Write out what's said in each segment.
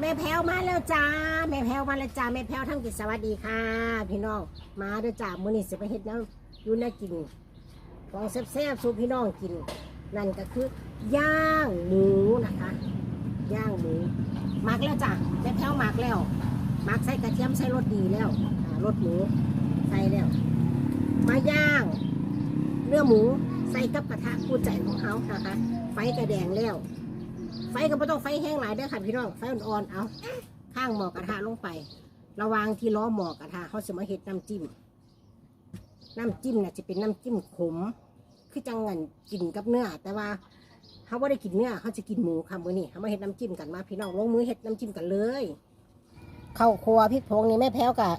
แม่แพรวมาแล้วจ้าแม่แพรวมาแล้วจ้าแม่แพรวทั้งกิจสวัสดีค่ะ พี่น้องมาเด้อจ้ามื้อนี้สิไปเฮ็ดแนวอยู่แนวกินของแซ่บๆสู่พี่น้องกิน นั่นก็คือย่างหมูนะคะย่างหมูหมักแล้วจ้ะแม่แพรวหมักแล้วหมักใส่กระเทียมใส่รสดีแล้วรสหมูใส่แล้ว มาย่าง เนื้อหมูใส่กับกระทะคู่ใจของเขานะคะไฟกระแดงแล้ว ไฟก็ไม่ต้องไฟแห้งหลายเด้อค่ะพี่น้องไฟอ่อนๆเอาข้างหมอกระทะลงไประวางที่ล้อหมอกระทะเขาจะมาเห็ดน้ำจิ้มน้ำจิ้มน่ะจะเป็นน้ำจิ้มขม คือจังเงินกินกับเนื้อ แต่ว่าเขาไม่ได้กินเนื้อเขาจะกินหมูค่ะมือนี้เขามาเห็ดน้ำจิ้มกันมาพี่น้องลงมือเห็ดน้ำจิ้มกันเลยข้าวครัวพริกผงนี่แม่แพ้วกะ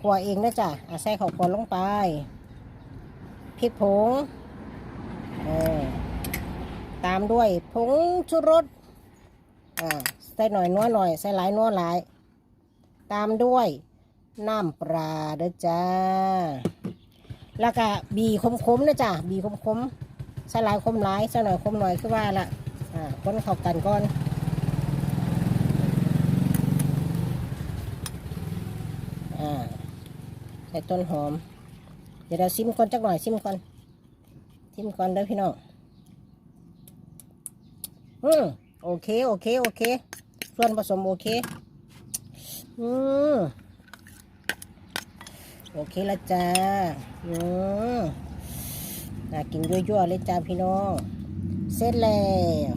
ครัวเองนะจ๊ะอะใส่ข้าวครัวลงไปพริกผงเออ ตามด้วยผงชูรสอ่าใส่หน่อยนัวหน่อยใส่หลายนัวหลาย ตามด้วยน้ำปลาเด้อจ้า แล้วก็บีคมๆนะจ้ะบีคมๆใส่หลายคมหลายใส่หน่อยคมหน่อยคือว่าละอ่าคนเข้ากันก่อนอ่าใส่ต้นหอม เดี๋ยวเราซิมก่อนจักหน่อยซิมก่อนซิมก่อนเด้อพี่น้อง อืมโอเค โอเค โอเค ส่วนผสมโอเค อืมโอเคละจ้า อืมน่ากินยั่วๆเลยจ้าพี่น้อง เสร็จแล้ว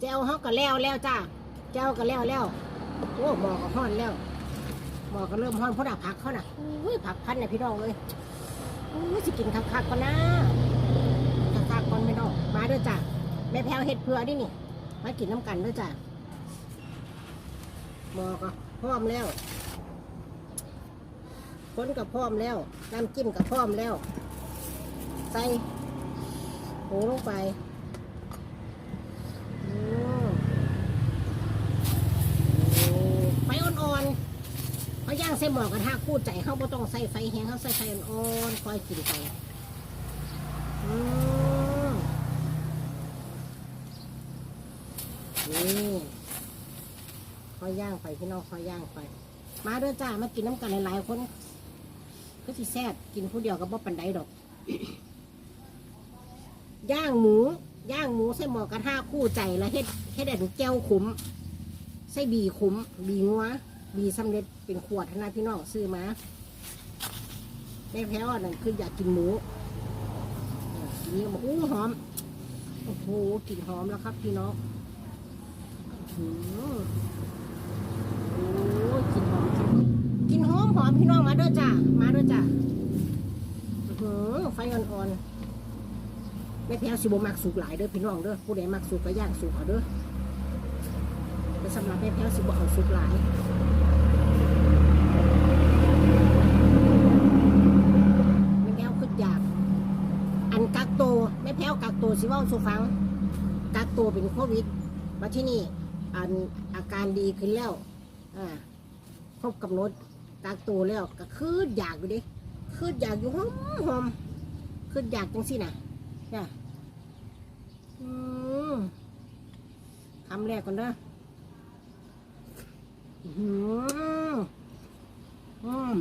เจ้าเขาก็แล้วแล้วจ้าเจ้าก็แล้วแล้วโอ้หมอก็ห้อนแล้วหมอก็เริ่มห้อนเพราะดับผักเขาน่ะอุ้ยผักพันน่ะพี่น้องเลย อุ้สิกินคักๆก่อนนะคักๆก่อนไม่ต้องมาด้วยจ้ะแม่แพลวเห็ดเผือดินี่มากินน้ำกันด้วยจ้ะหมอก็พร้อมแล้วคนกับพร้อมแล้วน้ำจิ้มกับพร้อมแล้ว ใส่หูลงไปอืมโอ้ไฟอ่อนๆเขาย่าง ใส่หมอกระทะคู่ใจเขาบ่ต้องใส่ไฟแห้งเขาใส่ไฟอ่อนๆคอยกินไปอืมนี่คอยย่างไปพี่น้องคอยย่างไป มาเด้อจ้ามากินน้ำกันหลายๆคนก็สิแซ่บกินผู้เดียวก็บ่ปันไดดอก ย่างหมู ย่างหมูใส่หมอกระทะคู่ใจแล้วเฮ็ดเฮ็ดอันแก้วขุม ใส่บีขุม บีงัว บีสำเร็จเป็นขวดนะพี่น้องซื้อมาแม่แพ้วอันนั่นคืออยากกินหมูนี่บอกอู้หอม โอ้โหกลิ่นหอมแล้วครับพี่น้องอื้อหือโอ้กลิ่นหอมกลิ่นหอมหอมพี่น้องมาเด้อจ้ามาเด้อจ้าอื้อหือไฟอ่อนๆแม่แพ้วสิบมักสุกหลายเด้อพี่น้องเด้อผู้ใดมักสุกก็ย่างสุกเอาเด้อแต่สำหรับแม่แพ้วสิบเอาสุกหลายแม่แพ้วคืออยาก อันกักตัวไม่แพ้ว กักตัวสิว่าสุฟัง กักตัวเป็นโควิด มาที่นี่อันอาการดีขึ้นแล้วอ่าครบกำหนดกักตัวแล้วก็คืออยากอยู่ดิคืออยากอยู่หอมหอมคืออยากจังสิน่ะจ้ะอืมคำแรกก่อนเด้ออื้อหืออืม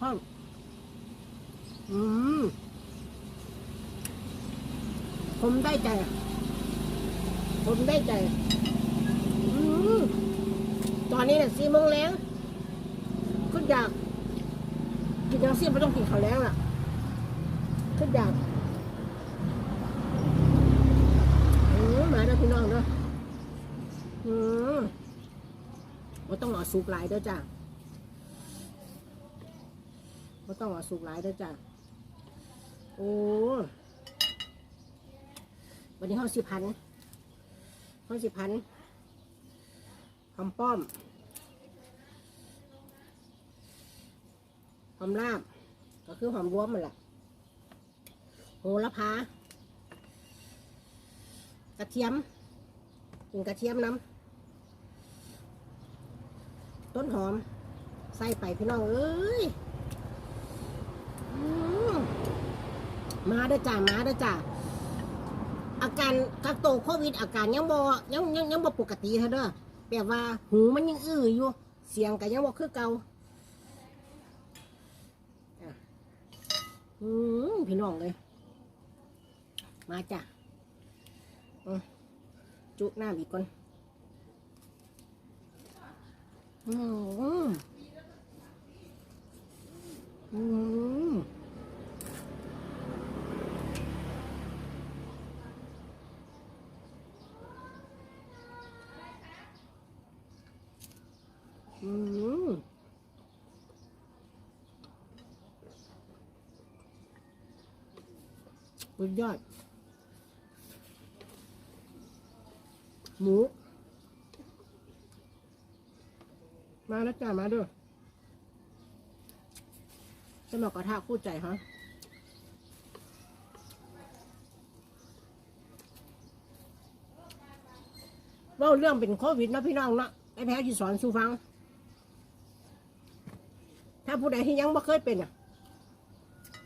หอมอืม ผมได้ใจ ผมได้ใจอตอนนี้เนี่ยสี่โมงแล้วก็อยากกินยังซี่ไม่ต้องกินข้าวแล้วล่ะก็อยากมาเด้อพี่น้องเด้ออืมว่าต้องเอาสุกหลายด้อจ้าว่าต้องเอาสุกหลายด้อจ้าโอ้ วันนี้ห้องสิพันห้องสิพันหอมป้อมหอมลาบ ก็คือหอมรวมมันแหละโหระพากระเทียมกินกระเทียมน้ำต้นหอม ใส่ไปพี่น้องเอ้ยมมาเด้อจ้ามาเด้อจ้า อาการกักโตวโควิด อาการยังบ่ยังยังยังบ่ปกติเท่าเด้อแบบว่าหูมันยังอื้ออยู่ เสียงก็ยังบ่คือเก่าอะอืมพี่น้องเลย มาจ้ะอืมจุหน้าอีกคนอืมอืม อืม สุดยอด หมู มาแล้วจ้ามาด้วยจะมากระทะคู่ใจฮะเล่าเรื่องเป็นโควิดนะพี่น้องนะไอ้แพ้ที่สอนสู่ฟัง ถ้าผู้ใดที่ยังไม่เคยเป็นอะ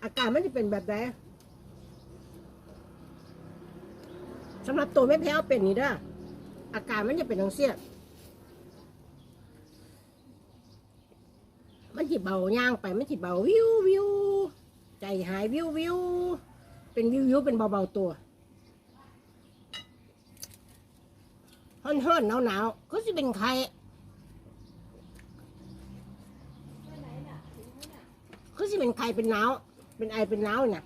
อาการมันจะเป็นแบบไหน สำหรับตัวแม่แพ้วเป็นนี่เด้ออาการมันจะเป็นทังเสียมันจิเบาย่างไปมันจิเบาวิววิวใจหายวิววิวเป็นวิววิวเป็นเบาๆตัวฮ้อนๆหนาวๆก็จะเป็นใครคือสิเป็นไข้เป็นหนาวเป็นไอเป็นหนาวน่ะ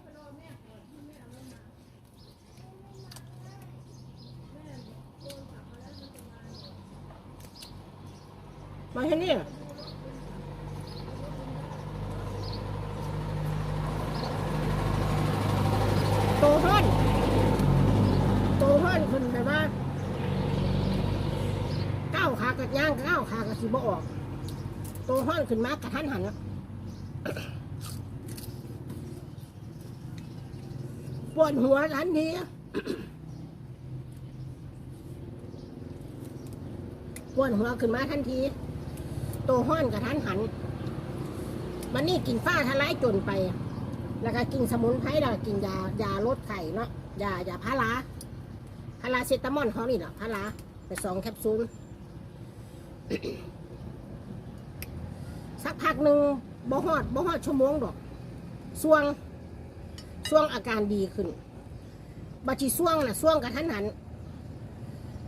มาแค่นี้โตขึ้นโตขึ้นขึ้นแบบว่าก้าวขากับย่างก้าวขากับสีบ่ออก โตขึ้นขึ้นมากระทันหันปวดหัวทันทีปวดหัวขึ้นมาทันที โตห้อนกับทันหันวันนี้กินฟ้าทลายจนไป แล้วก็กินสมุนไพรแล้วกินยายาลดไข่เนาะยายาพาราพาราเซตามอลเขานี่แหละพาราไปสองแคปซูลสักพักหนึ่งบ่ฮอดบ่ฮอดชั่วโมงดอกส่วงช่วงอาการดีขึ้นบัชีช่วงน่ะช่วงกระทันหัน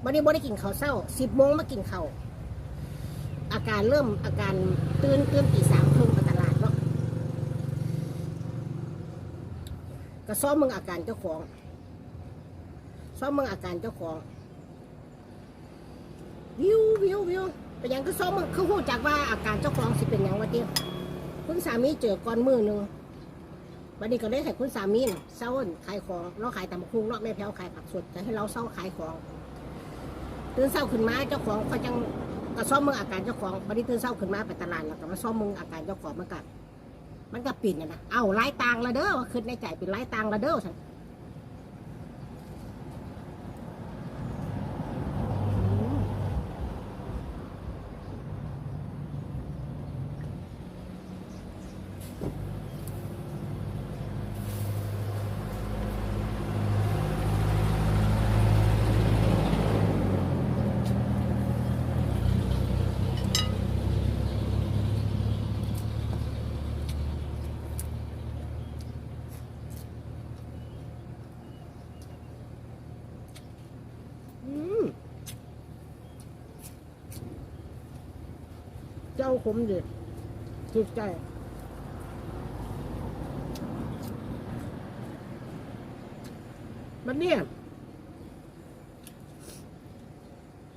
บัดนี้บ่ได้กินข้าวเช้าสิบโมงมากินข้าว อาการเริ่มอาการตื่นตื่นตีสามครึ่งไปตลาดเนาะก็ซ้อมมึงอาการเจ้าของซ้อมมึงอาการเจ้าของวิววิววิวเป็นยังก็ซ้อมมึงคือหูจักว่าอาการเจ้าของสิเป็นยังวะเดียวคุณสามีเจอก่อนมือหนึ่งวันนี้ก็ได้ให้คุณสามีเศร้าขายของเราขายตำบักคุงเนาแม่แพ้วขายผักสดแต่ให้เราเศร้าขายของตื่นเศร้าขึ้นมาเจ้าของเขาจัง ก็ซ่อมมืออาการเจ้าของบันนี้ตื่นเศร้าขึ้นมาไปตลาดแล้วก็มาซ่อมมืออาการเจ้าของมันก็มันก็ปิดนะนะเอาไล่ตังละเด้อว่าขึ้นในใจเป็นไล่ตังละเด้อสันอืม เจ้าขมดิจิตใจมันเนี่ย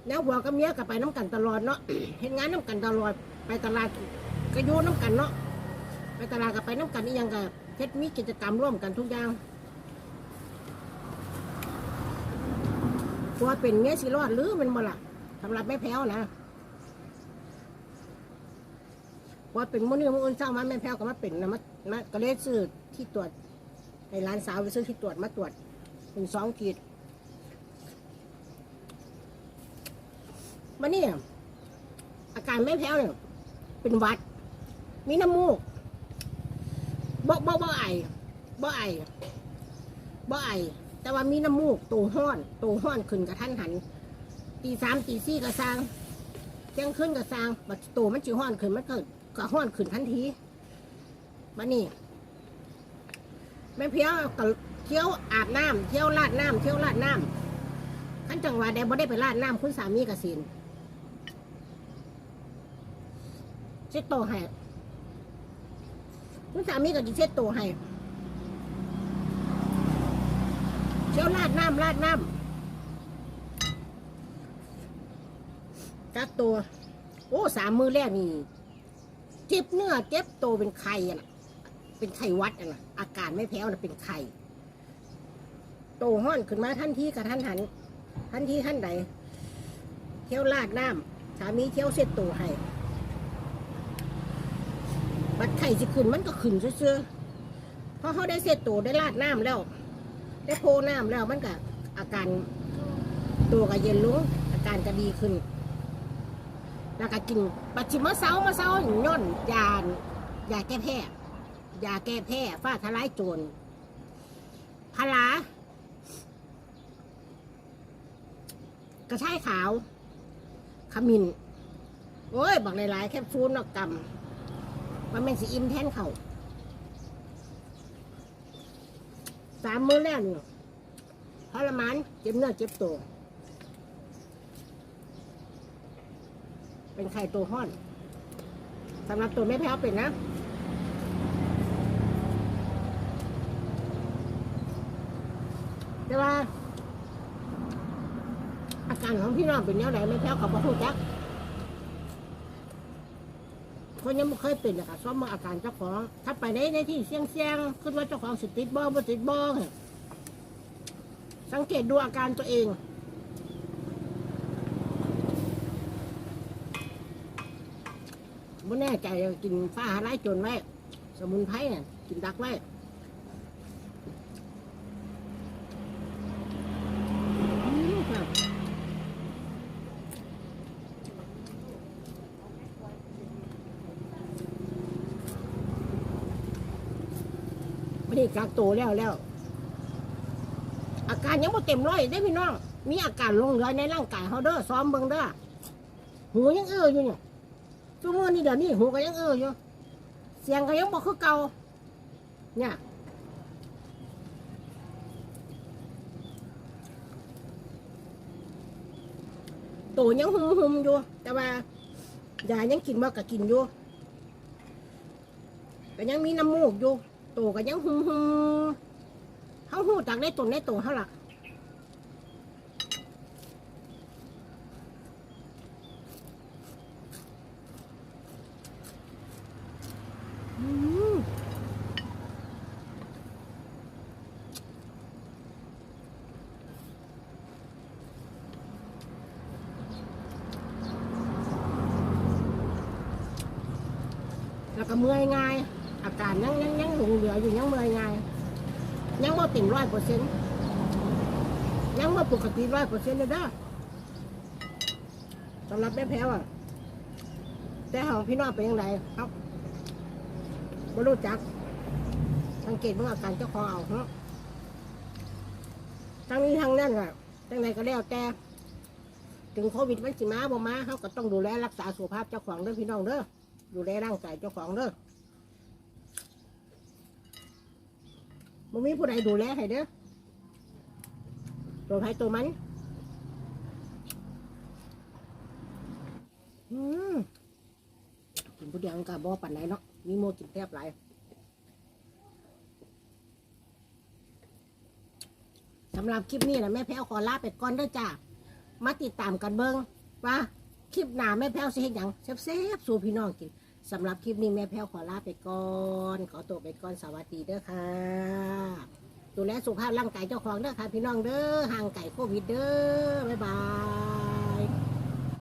แล้วหัวกับเมียก็ไปน้ำกันตลอดเนาะ เห็นงานน้ำกันตลอด ไปตลาดก็โยนน้ำกันเนาะ ไปตลาดก็ไปน้ำกันนี่ยังกับเฮ็ดมีกิจกรรมร่วมกันทุกอย่างตัวเป็นเมียสิรอดหรือมันบ่ล่ะสำหรับแม่แพ้วนะ ว่าเป็นมื้อนี้มื้ออื่นเช้ามาแม่แพ้วก็มาเป็นนะมามาก็เลยซื้อที่ตรวจให้หลานสาวไปซื้อที่ตรวจมาตรวจเป็นสองขีดมาเนี่ยอาการไม่แพ้วเนี่ยเป็นวัด มีน้ำมูกบ่บ่บ่ไอบ่ไอบ่ไอแต่ว่ามีน้ำมูกตัวห้อนตัวห้อนขึ้นกับท่านหันตีสามตีสี่ก็สร้างเที่ยงขึ้นก็สร้างบัดตัวมันจีห้อนขึ้นมันก็ ก็ห้อนขึ้นทันทีมานี่แม่เพียวก็เที่ยวอาบน้ำเที่ยวลาดน้ำเที่ยวลาดน้ำขั้นจังหวะใดบ่ได้ไปลาดน้ำคุณสามีกับสินเช็ดโตวให้คุณสามีก็จะเช็ดโตวให้เที่ยวลาดน้ำลาดน้ำกักตัว โอ้สามมือแรกนี่ เจ็บเนื้อเจ็บโตเป็นไข่อะนะเป็นไข้วัดอะนะอาการไม่แพ้วนะเป็นไข่โตห้อนขึ้นมาทันที่กับท่านหันทันที่ท่านใดเที่ยวลาดน้ำสามีเที่ยวเสร็จตัวให้บัดไข่สิขึ้นมันก็ขึ้นซื่อเพราะเขาได้เสร็จตัวได้ลาดน้ำแล้ว ได้โพน้ำแล้วมันก็อาการตัวก็เย็นลงอาการก็ดีขึ้น แล้วก็กินปัจฉิมะเซามาเซาย่นยานยาแก้แพ้ยาแก้แพ้ฟ้าทลายโจรพารากระชายขาว ขมิ้นโอ้ยบักหลายๆแคปซูลนอกกำมันเป็นสีอิมแทนเขาสามมื้อแรกนี่ทรมานเจ็บเนื้อเจ็บตัว เป็นไข่ตัวห้อนสำหรับตัวไม่แพ้วเป็นนะแต่ว่า อาการของพี่น้องเป็นแนวไหนไม่แพ้กับพ่อพูดจักคนยังไม่เคยเป็นอะค่ะซ้อมมาอาการเจ้าของ ถ้าไปในในที่เสี่ยงเสี่ยงๆคิดว่าเจ้าของสิติดบ้องบ่ติดบ้องสังเกตดูอาการตัวเอง แน่ใจกินฟ้าหาไร้จนไว้ สมุนไพรเนี่ยกินดักไว้ไม่ได้กักตัวแล้วแล้ว อาการยังไม่เต็มร้อยได้พี่น้อง มีอาการลงเหลือในร่างกายเขาเด้อซ้อมเบิ่งเด้อหูยังเอื้ออยู่เนี่ย ชั่วมงนี้เดี๋ยวนี้หูก็ยังเอออยู่ เสียงก็ยังบอกคือเก่า เนี่ยโตยังหุมหุมอยู่ แต่ว่ายายังกินบ่ก็กินอยู่ก็ยังมีน้ำมูกอยู่โตก็ยังหุมหุมเขาหูจากได้ตนได้โตเขาหล่ะ อืมแล้วก็ เมื่อยง่าย อาการยังยังยังหลงเหลืออยู่ยังเมื่อยง่าย ยังว่าเต็มร้อยเปอร์เซ็นต์ยังว่าปกติร้อยเปอร์เซ็นต์เลยเด้อสำหรับแม่แพ้วอะ แต่ของพี่น้องเป็นยังไงครับไม่รู้จัก สังเกตเมื่ออาการเจ้าของเอาเนาะทั้งนี้ทั้งนั้นอะทั้งไหนก็แล้วแต่ถึงโควิดมันสิมาบ่มาเขาก็ต้องดูแลรักษาสุขภาพเจ้าของเด้อพี่น้องเด้อ ดูแลร่างกายเจ้าของเด้อบ่มีผู้ใดดูแลให้เด้อตัวใครตัวมัน อืมกินผู้เดียวมันก็บ่ปันไหนเนาะ มีโมกินแทบหลายสำหรับคลิปนี้นะแม่แพ้วขอลาไปก่อนด้อจ้า มาติดตามกันเบิ้งว่าคลิปหน้าแม่แพ้วสิเฮ็ดหยังแซ่บๆสู่พี่น้องกิน สำหรับคลิปนี้แม่แพ้วขอลาไปก่อน ขอตัวไปก่อนสวัสดีเด้อค่ะดูแลสุขภาพร่างกายเจ้าของเด้อค่ะพี่น้องเด้อห่างไก่โควิดเด้อบ๊ายบาย